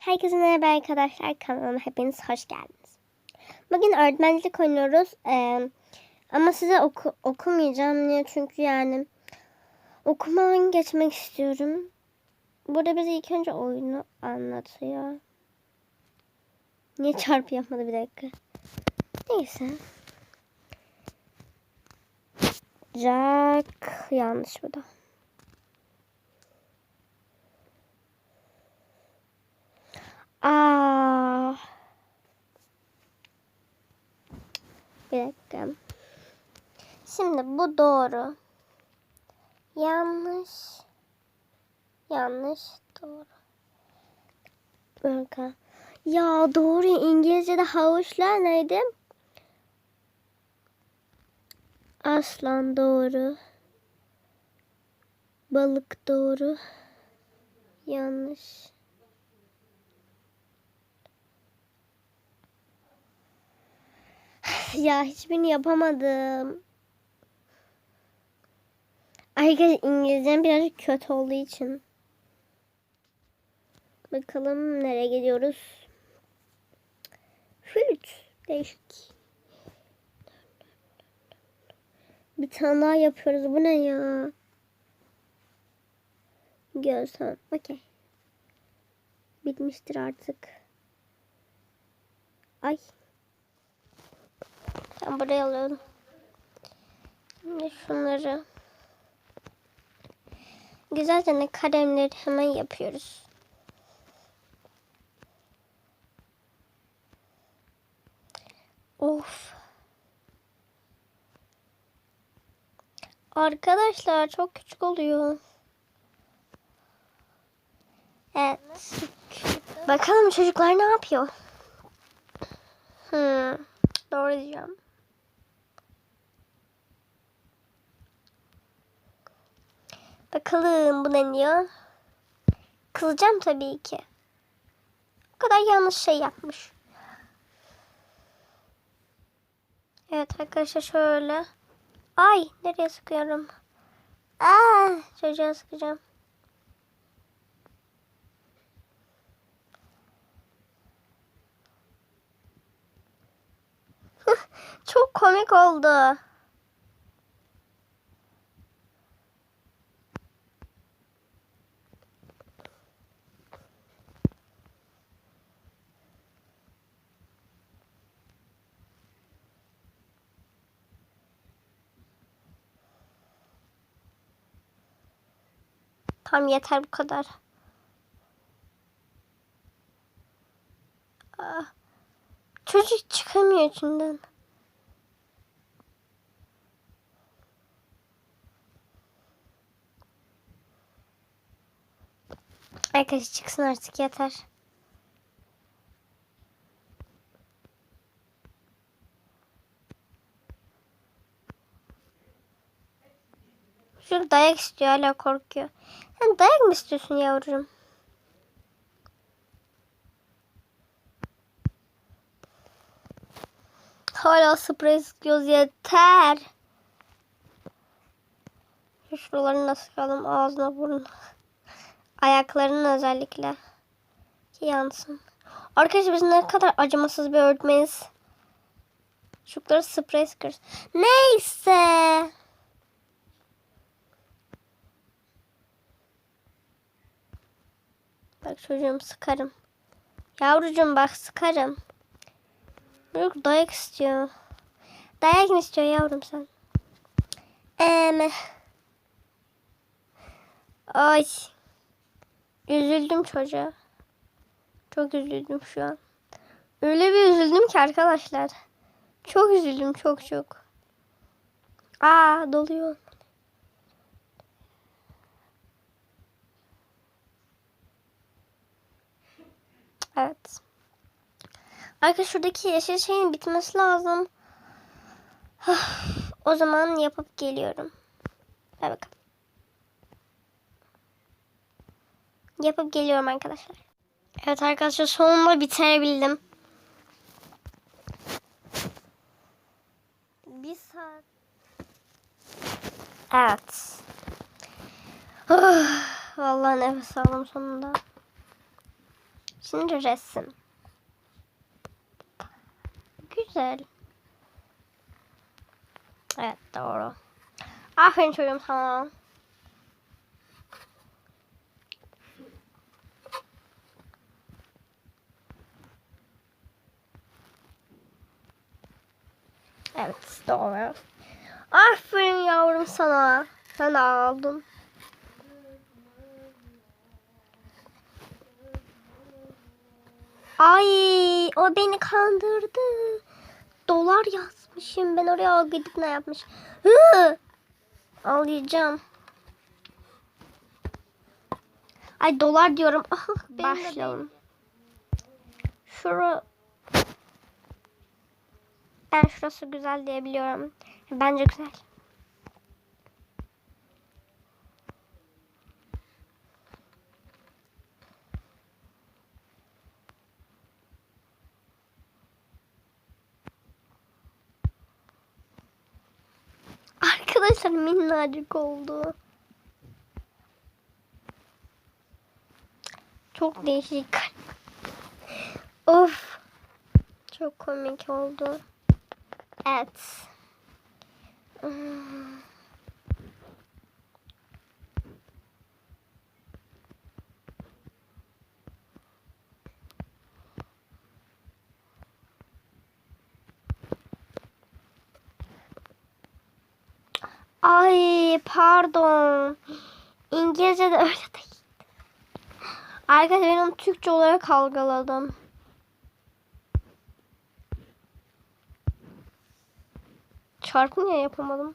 Herkese merhaba arkadaşlar. Kanalıma hepiniz hoş geldiniz. Bugün öğretmencilik oynuyoruz. Ee, ama size oku, okumayacağım. Niye? Çünkü yani okumadan geçmek istiyorum. Burada bize ilk önce oyunu anlatıyor. Niye çarpı yapmadı bir dakika. Neyse. Jack yanlış bu da. Aa. Dakika. Şimdi bu doğru. Yanlış. Yanlış doğru. Bakın. Ya doğru İngilizce'de havuçlar neydi? Aslan doğru. Balık doğru. Yanlış. Ya hiçbirini yapamadım. Arkadaşlar İngilizcem birazcık kötü olduğu için. Bakalım nereye gidiyoruz. Flüt. Değişik. Bir tane daha yapıyoruz. Bu ne ya? Görsem. Okey. Bitmiştir artık. Ay. Ben buraya alıyorum. Şimdi şunları. Güzelce ne kalemleri hemen yapıyoruz. Of. Arkadaşlar çok küçük oluyor. Evet. Bakalım çocuklar ne yapıyor? Hmm, doğru diyeceğim. Bakalım bu ne diyor? Kızacağım tabii ki. O kadar yanlış şey yapmış. Evet arkadaşlar şöyle. Ay nereye sıkıyorum? Aa çocuğa sıkacağım. Çok komik oldu. Tamam yeter bu kadar. Aa, çocuk çıkamıyor içinden. Arkadaş çıksın artık yeter. Çocuk dayak istiyor hala korkuyor. Sen dayak mı istiyorsun yavrum? Hala sprey sıkıyoruz yeter. Şu Şuralarını sıkalım ağzına burnuna. Ayaklarının özellikle. Ki yansın. Arkadaşlar biz ne kadar acımasız bir öğretmeniz. Çocukları sprey sıkıyoruz. Neyse. Bak çocuğum sıkarım. Yavrucuğum bak sıkarım. Çocuk dayak istiyor. Dayak mı istiyor yavrum sen? Eme. Ay. Üzüldüm çocuğa. Çok üzüldüm şu an. Öyle bir üzüldüm ki arkadaşlar. Çok üzüldüm çok çok. Aa doluyor. Evet. Arkadaşlar şuradaki yeşil şeyin bitmesi lazım. o zaman yapıp geliyorum. Hadi bakalım. Yapıp geliyorum arkadaşlar. Evet arkadaşlar sonunda bitirebildim. Bir saat. Evet. Vallahi nefes aldım sonunda. Şimdi resim. Güzel. Evet doğru. Aferin çocuğum sana. Evet doğru. Aferin yavrum sana. Sen aldın. Ay o beni kandırdı. Dolar yazmışım. Ben oraya gidip ne yapmış? Hı! Ağlayacağım. Ay dolar diyorum. Ah, Başlayalım. Şura ben şurası güzel diye biliyorum. Bence güzel. Arkadaşlar minnacık oldu. Çok değişik. Of. Çok komik oldu. Evet. Hmm. Ay pardon. İngilizce de öyle değil. Arkadaşlar ben onu Türkçe olarak algıladım. Çarpı niye yapamadım?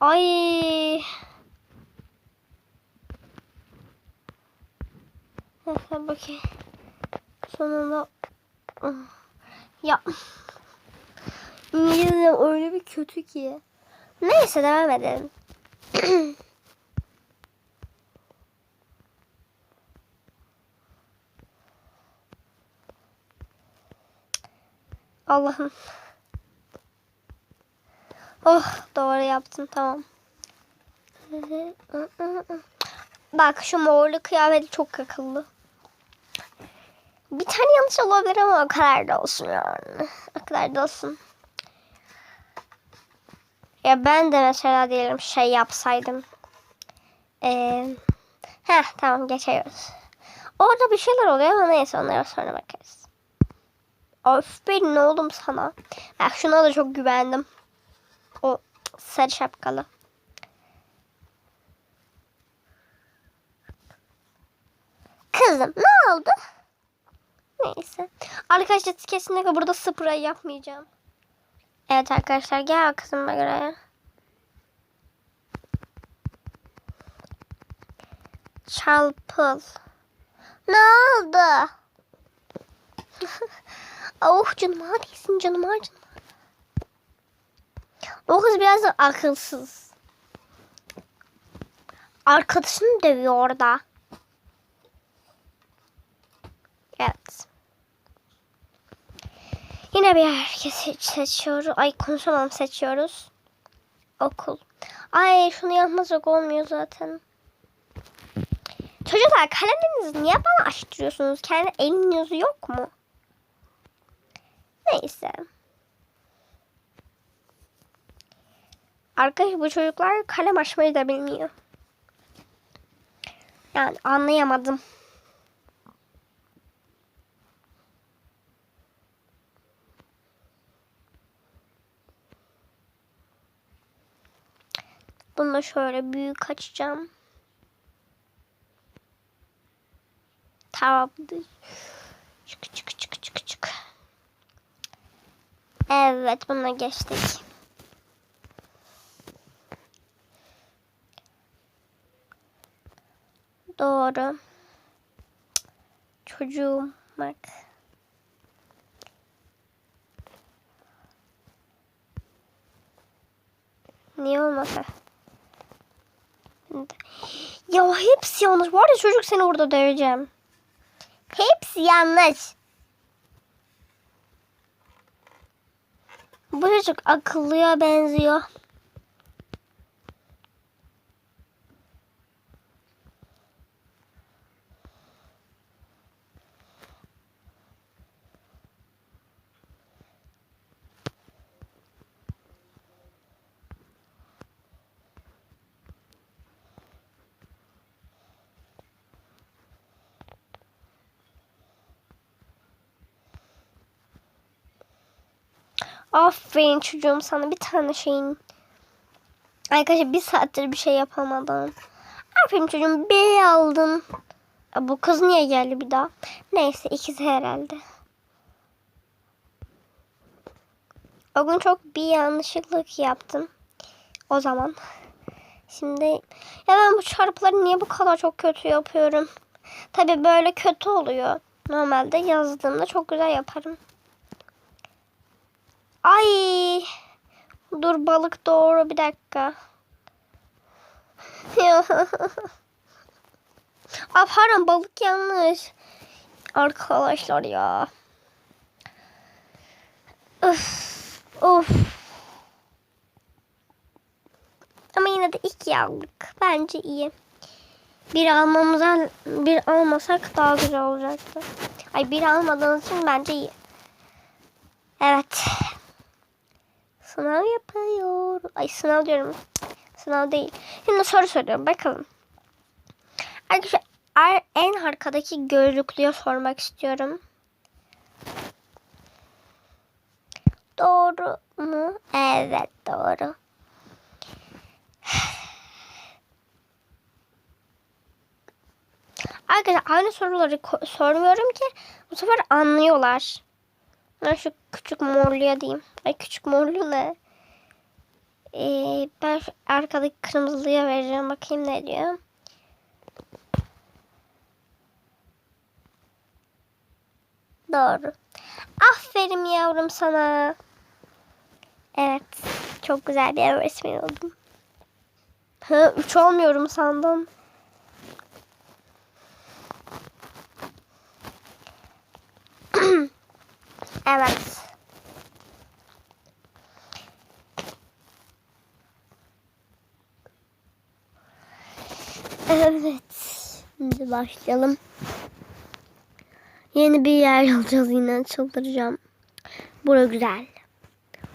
Ay. Neyse bakayım. Sonunda. Ya. İngilizce öyle bir kötü ki. Neyse devam edelim. Allah'ım. Oh doğru yaptın tamam. Bak şu morlu kıyafeti çok akıllı. Bir tane yanlış olabilir ama o kadar da olsun yani. O kadar da olsun. Ya ben de mesela diyelim şey yapsaydım. Ee, heh tamam geçiyoruz. Orada bir şeyler oluyor ama neyse onlara sonra bakarız. Aferin oğlum sana. Bak şuna da çok güvendim. O sarı şapkalı. Kızım ne oldu? Neyse. Arkadaşlar kesinlikle burada sprey yapmayacağım. Evet arkadaşlar gel kızım buraya. Çarpıl. Ne oldu? oh canım neredesin canım canım. O kız biraz akılsız. Arkadaşını dövüyor orada. Evet. Yine bir yer seçiyoruz. Ay konuşamam seçiyoruz. Okul. Ay şunu yapmasak olmuyor zaten. Çocuklar kaleminizi niye bana açtırıyorsunuz? Kendi elin yüzü yok mu? Neyse. Arkadaş bu çocuklar kalem açmayı da bilmiyor. Yani anlayamadım. Bunu şöyle büyük açacağım. Tamamdır. Çık çık çık çık çık. Evet buna geçtik. Doğru. Çocuğum bak. Niye olmasa? Ya hepsi yanlış. Var ya çocuk seni orada döveceğim. Hepsi yanlış. Bu çocuk akıllıya benziyor. Aferin çocuğum sana bir tane şeyin. Arkadaşlar bir saattir bir şey yapamadım. Aferin çocuğum bir aldın. Bu kız niye geldi bir daha? Neyse ikisi herhalde. O gün çok bir yanlışlık yaptım. O zaman. Şimdi ya ben bu çarpıları niye bu kadar çok kötü yapıyorum? Tabii böyle kötü oluyor. Normalde yazdığımda çok güzel yaparım. Ay. Dur balık doğru bir dakika. Aa, balık yanlış. Arkadaşlar ya. Of. Of. Ama yine de iki aldık. Bence iyi. Bir almamıza bir almasak daha güzel olacaktı. Ay bir almadığınız için bence iyi. Evet. Sınav yapıyor. Ay sınav diyorum. Sınav değil. Şimdi soru soruyorum. Bakalım. Arkadaşlar ar- en arkadaki gözlüklüye sormak istiyorum. Doğru mu? Evet doğru. Arkadaşlar aynı soruları sormuyorum ki bu sefer anlıyorlar. Ben şu küçük morluya diyeyim. Ay küçük morlu ne? Ee, ben arkadaki kırmızılıya vereceğim. Bakayım ne diyor. Doğru. Aferin yavrum sana. Evet. Çok güzel bir öğretmen oldum. Ha, üç olmuyorum sandım. Evet. Evet. Şimdi başlayalım. Yeni bir yer alacağız yine çıldıracağım. Bura güzel.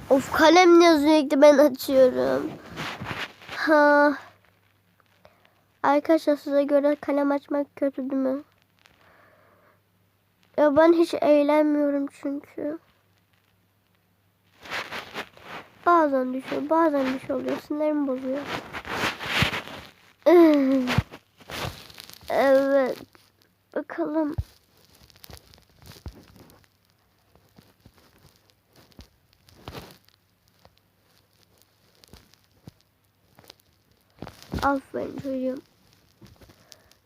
Of kalem ne sürekli ben açıyorum. Ha. Arkadaşlar size göre kalem açmak kötü değil mi? Ben hiç eğlenmiyorum çünkü. Bazen düşüyor, bazen bir şey oluyor. Sinirimi bozuyor. Evet. Bakalım. Aferin çocuğum.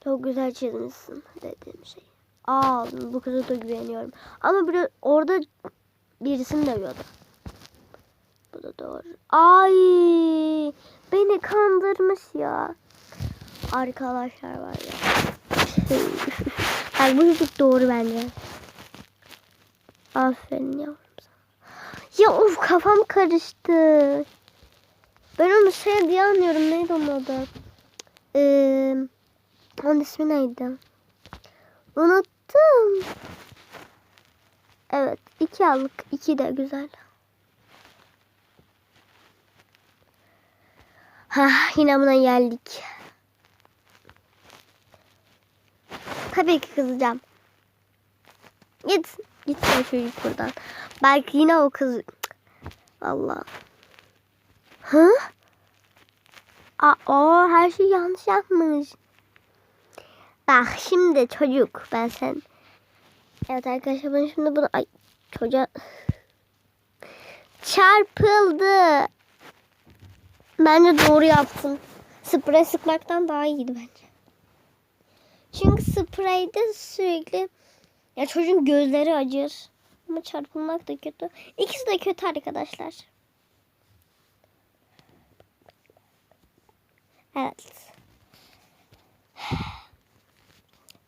Çok güzel çizmişsin dediğim şey. Aa bu kıza da güveniyorum. Ama bir orada birisini dövüyordu. Bu da doğru. Ay beni kandırmış ya. Arkadaşlar var ya. Ay bu çocuk doğru bence. Aferin yavrum sana. Ya of kafam karıştı. Ben onu şey diye anlıyorum. Neydi onun adı? Ee, onun ismi neydi? Unuttum. Evet. iki aldık. iki de güzel. Ha yine buna geldik. Tabii ki kızacağım. Git. Git sen çocuk buradan. Belki yine o kız... Allah. Hı? Aa, o her şey yanlış yapmış. Bak şimdi çocuk ben sen. Evet arkadaşlar ben şimdi bunu ay çocuğa çarpıldı. Bence doğru yaptım. Sprey sıkmaktan daha iyiydi bence. Çünkü spreyde sürekli ya çocuğun gözleri acır. Ama çarpılmak da kötü. İkisi de kötü arkadaşlar. Evet.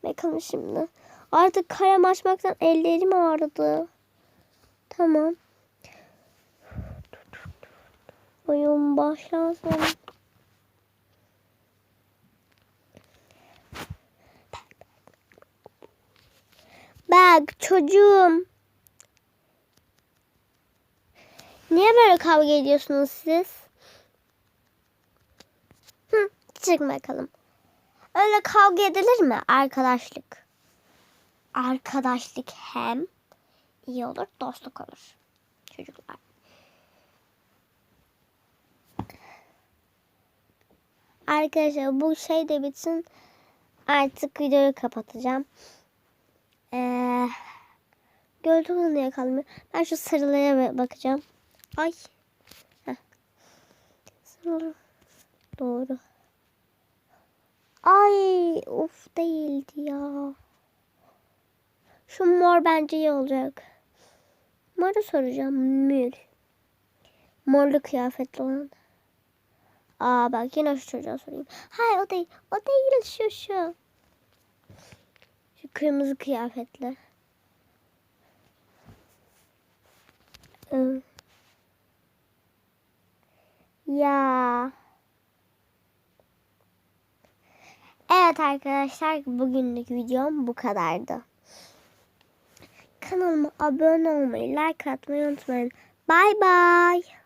Bakalım şimdi. Artık kalem açmaktan ellerim ağrıdı. Tamam. Oyun başlasın. Bak çocuğum. Niye böyle kavga ediyorsunuz siz? Hı, çık bakalım. Öyle kavga edilir mi? Arkadaşlık. Arkadaşlık hem iyi olur, dostluk olur. Çocuklar. Arkadaşlar bu şey de bitsin. Artık videoyu kapatacağım. Ee, gördüğünüz niye kalmıyor? Ben şu sarılıya bakacağım. Ay. Heh. Sarılı. Doğru. Ay of değildi ya. Şu mor bence iyi olacak. Moru soracağım. Mül. Morlu kıyafetli olan. Aa bak yine şu çocuğa sorayım. Hayır o değil. O değil şu şu. Şu kırmızı kıyafetli. Ee, Ya. Evet arkadaşlar bugünlük videom bu kadardı. Kanalıma abone olmayı, like atmayı unutmayın. Bye bye.